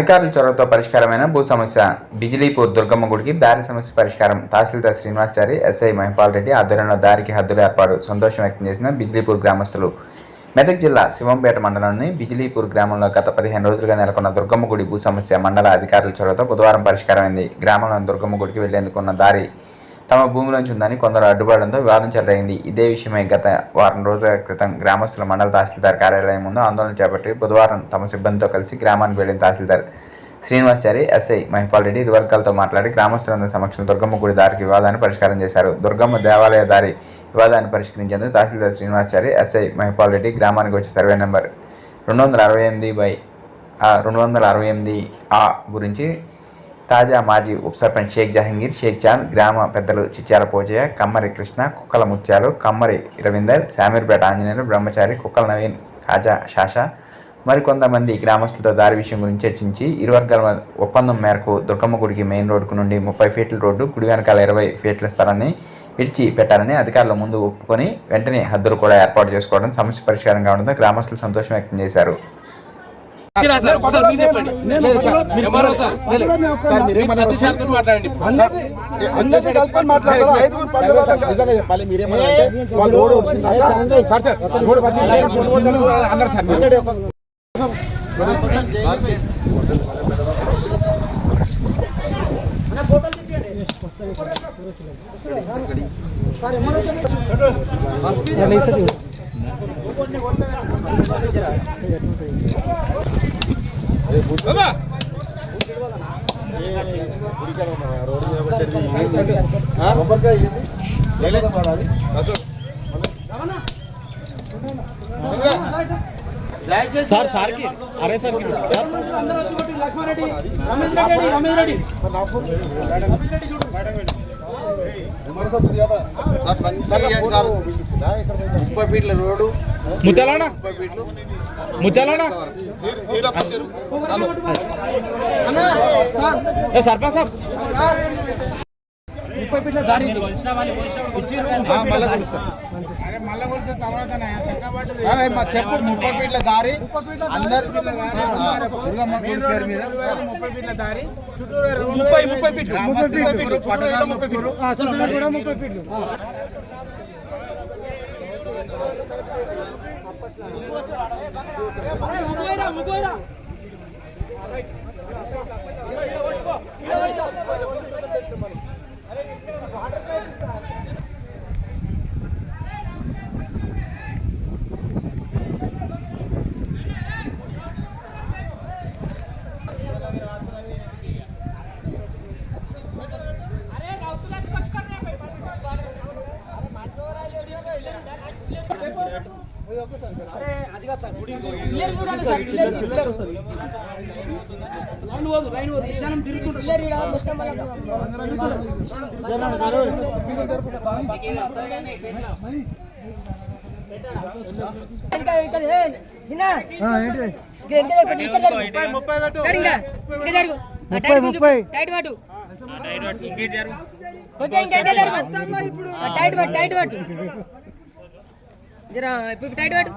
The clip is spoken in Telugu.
అధికారుల చొరవతో పరిష్కారమైన భూ సమస్య. బిజిలీపూర్ దుర్గమ్మ గుడికి దారి సమస్య పరిష్కారం. తహసీల్దార్ శ్రీనివాచారి ఎస్ఐ మహిపాల్ రెడ్డి ఆధ్వర్యంలో దారికి హద్దులు ఏర్పాటు సంతోషం వ్యక్తం చేసిన బిజిలీపూర్ గ్రామస్తులు. మెదక్ జిల్లా శివంపేట మండలంలోని బిజిలీపూర్ గ్రామంలో గత పదిహేను రోజులుగా నెలకొన్న దుర్గమ్మ గుడి భూ సమస్య మండల అధికారుల చొరవతో బుధవారం పరిష్కారమైంది. గ్రామంలోని దుర్గమ్మ గుడికి వెళ్ళేందుకు ఉన్న దారి తమ భూమిలోంచి ఉందని కొందరు అడ్డుపడడంతో వివాదం చెలరైంది ఇదే విషయమై గత వారం రోజుల క్రితం గ్రామస్తుల మండల తహసీల్దార్ కార్యాలయం ముందు ఆందోళన చేపట్టి బుధవారం తమ సిబ్బందితో కలిసి గ్రామానికి వెళ్ళిన తహసీల్దార్ శ్రీనివాసాచారి ఎస్ఐ మహిపాల్ రెడ్డి ఇరువర్గాలతో మాట్లాడి గ్రామస్తులందరి సమక్షంలో దుర్గమ్మ గుడి దారికి వివాదాన్ని పరిష్కారం చేశారు. దుర్గమ్మ దేవాలయ దారి వివాదాన్ని పరిష్కరించేందుకు తహసీల్దార్ శ్రీనివాసాచారి ఎస్ఐ మహిపాల్ రెడ్డి గ్రామానికి వచ్చి సర్వే నెంబర్ రెండు వందల అరవై ఎనిమిది బై రెండు వందల అరవై ఎనిమిది ఆ గురించి తాజా మాజీ ఉప సర్పంచ్ షేక్ జహంగీర్ షేక్ చాంద్ గ్రామ పెద్దలు చిచ్చాల పోజయ్య కమ్మరి కృష్ణ కుక్కల ముత్యాలు కమ్మరి రవీందర్ శామీర్పేట ఆంజనేయులు బ్రహ్మచారి కుక్కల నవీన్ కాజా షాష మరికొంతమంది గ్రామస్తులతో దారి విషయం గురించి చర్చించి ఇరు వర్గాల ఒప్పందం మేరకు దుర్గమ్మ గుడికి మెయిన్ రోడ్డుకు నుండి ముప్పై ఫీట్ల రోడ్డు కుడి వెనకాల ఇరవై ఫీట్ల స్థలాన్ని విడిచి పెట్టాలని అధికారుల ముందు ఒప్పుకొని వెంటనే హద్దులు కూడా ఏర్పాటు చేసుకోవడం సమస్య పరిష్కారం కావడంతో గ్రామస్తులు సంతోషం వ్యక్తం చేశారు. అందరినీ అందరినీ కలుపుకొని మాట్లాడారు ఐదుగురు పనులు నిజంగా చెప్పాలి మీరేమన్నా అంటే వాళ్ళు రోడ్డు వచ్చిందాక సార్ సార్ రోడ్డు పది అన్నారు సార్ మీరు. ఆ? లేలే? సార్ సార్కి అరే సార్ సార్ మంచిగా చేయండి సార్ ముప్పై ఫీట్ల రోడ్డు. ముత్యాలనా ముప్పై ఫీట్లు. ముత్యాలనా ఏ సర్పంచ్. అరే, మా చెప్పు ముప్పై ఫీట్ల దారి అందరు దుర్గమ్మ గుడి పేరు మీద. ముప్పై ముప్పై ఫీట్లు ముగ్గురు, ముగ్గురు. జరుగు. జరుగు ఇంకా. ఇంకా జరుగు. ఆ టైట్ పట్టు టైట్ పట్టు టైట్ పట్టు జరా ఇప్పుడు టైట్ పట్టు